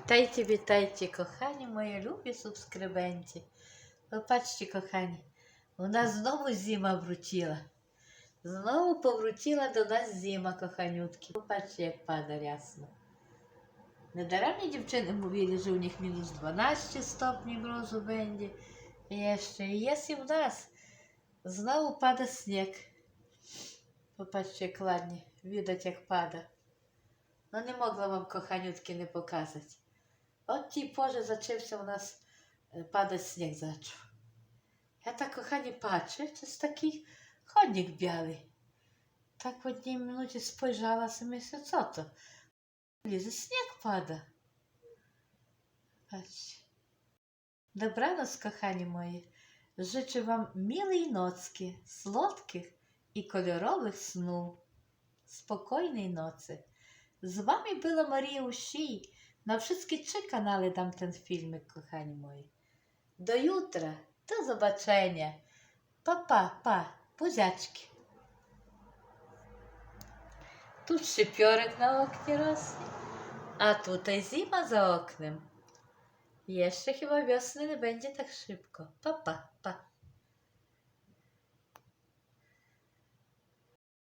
Witajcie, witajcie, kochani moje lubię subskrybenci. Popatrzcie, kochani, у нас знову зима вручила. Знову повручила до нас зима, коханютки. Побачите, як пада рясно. Недаремні дівчини мовили, що у них мінус 12 стопнів морозу бенді. І ще є і в нас. Знову пада сніг. Побачите, як ладні, відать, як пада. Ну не могла вам коханютки не показати. Od tej porze zaczęłся u nas padać śnieg zaczął. Ja tak, kochani, patrzę, to jest taki chodnik biały. Tak w одній minucie spojrzała sobie, co to? Lizy, śnieg pada. Patrzcie. Dobranoc, kochani moi. Życzę Wam milej nocki, słodkich i kolorowych snów. Spokojnej nocy. Z wami була Марія Ушій Na wszystkie trzy kanale no dam ten filmik, kochani moi. Do jutra. Do zobaczenia. Pa, pa, pa. Buziaczki. Tu szczypiorek na oknie rośnie, a tutaj zima za oknem. Jeszcze chyba wiosny nie będzie tak szybko. Pa, pa, pa.